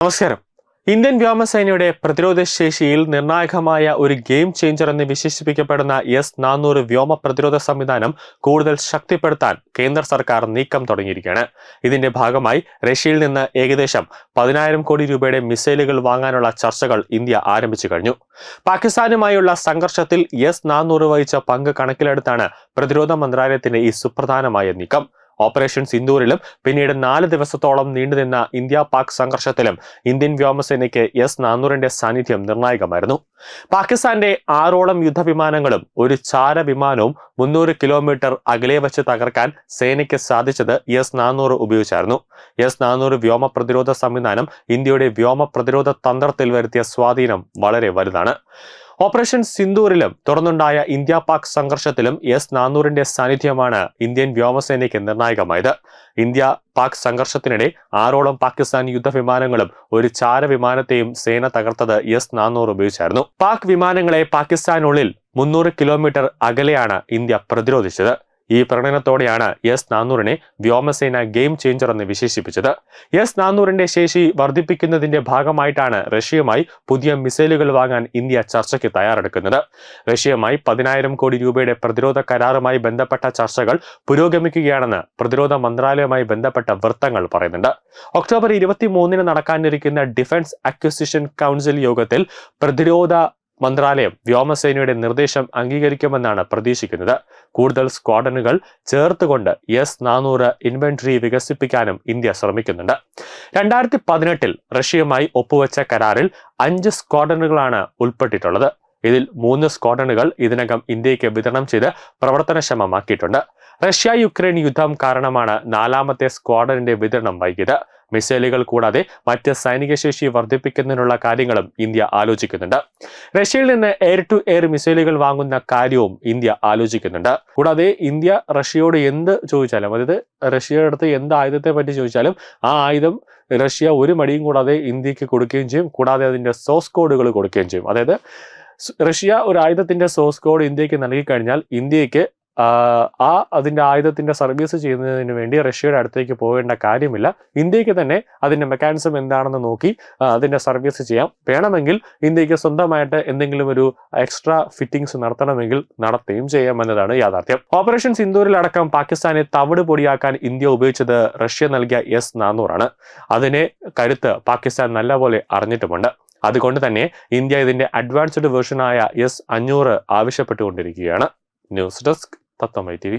നമസ്കാരം. ഇന്ത്യൻ വ്യോമസേനയുടെ പ്രതിരോധ ശേഷിയിൽ നിർണായകമായ ഒരു ഗെയിം ചേഞ്ചർ എന്ന് വിശേഷിപ്പിക്കപ്പെടുന്ന എസ് നാനൂറ് വ്യോമ പ്രതിരോധ സംവിധാനം കൂടുതൽ ശക്തിപ്പെടുത്താൻ കേന്ദ്ര സർക്കാർ നീക്കം തുടങ്ങിയിരിക്കുകയാണ്. ഇതിന്റെ ഭാഗമായി റഷ്യയിൽ നിന്ന് ഏകദേശം പതിനായിരം കോടി രൂപയുടെ മിസൈലുകൾ വാങ്ങാനുള്ള ചർച്ചകൾ ഇന്ത്യ ആരംഭിച്ചു കഴിഞ്ഞു. പാകിസ്ഥാനുമായുള്ള സംഘർഷത്തിൽ എസ് നാനൂറ് വഹിച്ച പങ്ക് കണക്കിലെടുത്താണ് പ്രതിരോധ മന്ത്രാലയത്തിന്റെ ഈ സുപ്രധാനമായ നീക്കം. ഓപ്പറേഷൻ സിന്ദൂരിലും പിന്നീട് നാല് ദിവസത്തോളം നീണ്ടുനിന്ന ഇന്ത്യ പാക് സംഘർഷത്തിലും ഇന്ത്യൻ വ്യോമസേനയ്ക്ക് എസ് നാനൂറിന്റെ സാന്നിധ്യം നിർണായകമായിരുന്നു. പാകിസ്ഥാന്റെ ആറോളം യുദ്ധവിമാനങ്ങളും ഒരു ചാര വിമാനവും മുന്നൂറ് കിലോമീറ്റർ അകലെ വച്ച് തകർക്കാൻ സേനയ്ക്ക് സാധിച്ചത് എസ് നാനൂറ് ഉപയോഗിച്ചായിരുന്നു. എസ് നാനൂറ് വ്യോമ പ്രതിരോധ സംവിധാനം ഇന്ത്യയുടെ വ്യോമ പ്രതിരോധ തന്ത്രത്തിൽ വരുത്തിയ സ്വാധീനം വളരെ വലുതാണ്. ഓപ്പറേഷൻ സിന്ദൂരിലും തുടർന്നുണ്ടായ ഇന്ത്യ പാക് സംഘർഷത്തിലും എസ് നാനൂറിന്റെ സാന്നിധ്യമാണ് ഇന്ത്യൻ വ്യോമസേനയ്ക്ക് നിർണായകമായത്. ഇന്ത്യ പാക് സംഘർഷത്തിനിടെ ആറോളം പാകിസ്ഥാൻ യുദ്ധവിമാനങ്ങളും ഒരു ചാരവിമാനത്തെയും സേന തകർത്തത് എസ് നാനൂറ് ഉപയോഗിച്ചായിരുന്നു. പാക് വിമാനങ്ങളെ പാകിസ്ഥാനുള്ളിൽ മുന്നൂറ് കിലോമീറ്റർ അകലെയാണ് ഇന്ത്യ പ്രതിരോധിച്ചത്. ഈ പ്രകടനത്തോടെയാണ് എസ് നാനൂറിനെ വ്യോമസേന ഗെയിം ചേഞ്ചർ എന്ന് വിശേഷിപ്പിച്ചത്. എസ് നാനൂറിന്റെ ശേഷി വർദ്ധിപ്പിക്കുന്നതിന്റെ ഭാഗമായിട്ടാണ് റഷ്യയുമായി പുതിയ മിസൈലുകൾ വാങ്ങാൻ ഇന്ത്യ ചർച്ചയ്ക്ക് തയ്യാറെടുക്കുന്നത്. റഷ്യയുമായി പതിനായിരം കോടി രൂപയുടെ പ്രതിരോധ കരാറുമായി ബന്ധപ്പെട്ട ചർച്ചകൾ പുരോഗമിക്കുകയാണെന്ന് പ്രതിരോധ മന്ത്രാലയവുമായി ബന്ധപ്പെട്ട വൃത്തങ്ങൾ പറയുന്നുണ്ട്. ഒക്ടോബർ ഇരുപത്തി മൂന്നിന് നടക്കാനിരിക്കുന്ന ഡിഫൻസ് അക്വിസിഷൻ കൗൺസിൽ യോഗത്തിൽ പ്രതിരോധ മന്ത്രാലയം വ്യോമസേനയുടെ നിർദ്ദേശം അംഗീകരിക്കുമെന്നാണ് പ്രതീക്ഷിക്കുന്നത്. കൂടുതൽ സ്ക്വാഡനുകൾ ചേർത്തുകൊണ്ട് എസ് നാനൂറ് ഇൻവെന്ററി വികസിപ്പിക്കാനും ഇന്ത്യ ശ്രമിക്കുന്നുണ്ട്. രണ്ടായിരത്തി പതിനെട്ടിൽ റഷ്യയുമായി ഒപ്പുവെച്ച കരാറിൽ അഞ്ച് സ്ക്വാഡനുകളാണ് ഉൾപ്പെട്ടിട്ടുള്ളത്. ഇതിൽ മൂന്ന് സ്ക്വാഡനുകൾ ഇതിനകം ഇന്ത്യയ്ക്ക് വിതരണം ചെയ്ത് പ്രവർത്തനക്ഷമമാക്കിയിട്ടുണ്ട്. റഷ്യ യുക്രൈൻ യുദ്ധം കാരണമാണ് നാലാമത്തെ സ്ക്വാഡനിന്റെ വിതരണം വൈകിയത്. മിസൈലുകൾ കൂടാതെ മറ്റ് സൈനിക ശേഷി വർദ്ധിപ്പിക്കുന്നതിനുള്ള കാര്യങ്ങളും ഇന്ത്യ ആലോചിക്കുന്നുണ്ട്. റഷ്യയിൽ നിന്ന് എയർ ടു എയർ മിസൈലുകൾ വാങ്ങുന്ന കാര്യവും ഇന്ത്യ ആലോചിക്കുന്നുണ്ട്. കൂടാതെ ഇന്ത്യ റഷ്യയോട് എന്ത് ചോദിച്ചാലും അതായത് റഷ്യയുടെ അടുത്ത് എന്ത് ആയുധത്തെ പറ്റി ചോദിച്ചാലും ആ ആയുധം റഷ്യ ഒരു മടിയും കൂടാതെ ഇന്ത്യയ്ക്ക് കൊടുക്കുകയും ചെയ്യും. കൂടാതെ അതിന്റെ സോഴ്സ് കോഡുകൾ കൊടുക്കുകയും ചെയ്യും. അതായത് റഷ്യ ഒരു ആയുധത്തിന്റെ സോഴ്സ് കോഡ് ഇന്ത്യയ്ക്ക് നൽകി കഴിഞ്ഞാൽ ഇന്ത്യയ്ക്ക് ആ അതിന്റെ ആയുധത്തിന്റെ സർവീസ് ചെയ്യുന്നതിന് വേണ്ടി റഷ്യയുടെ അടുത്തേക്ക് പോകേണ്ട കാര്യമില്ല. ഇന്ത്യയ്ക്ക് തന്നെ അതിന്റെ മെക്കാനിസം എന്താണെന്ന് നോക്കി അതിന്റെ സർവീസ് ചെയ്യാം. വേണമെങ്കിൽ ഇന്ത്യയ്ക്ക് സ്വന്തമായിട്ട് എന്തെങ്കിലും ഒരു എക്സ്ട്രാ ഫിറ്റിംഗ്സ് നടത്തണമെങ്കിൽ നടത്തുകയും ചെയ്യാമെന്നതാണ് യാഥാർത്ഥ്യം. ഓപ്പറേഷൻ സിന്ദൂരിൽ അടക്കം പാകിസ്ഥാനെ തവിട് പൊടിയാക്കാൻ ഇന്ത്യ ഉപയോഗിച്ചത് റഷ്യ നൽകിയ എസ് നാനൂറാണ് അതിനെ കരുത്ത് പാകിസ്ഥാൻ നല്ലപോലെ അറിഞ്ഞിട്ടുമുണ്ട്. അതുകൊണ്ട് തന്നെ ഇന്ത്യ ഇതിന്റെ അഡ്വാൻസ്ഡ് വേർഷനായ എസ് അഞ്ഞൂറ് ആവശ്യപ്പെട്ടുകൊണ്ടിരിക്കുകയാണ്. ന്യൂസ് ഡെസ്ക് തത്തമൈ ടി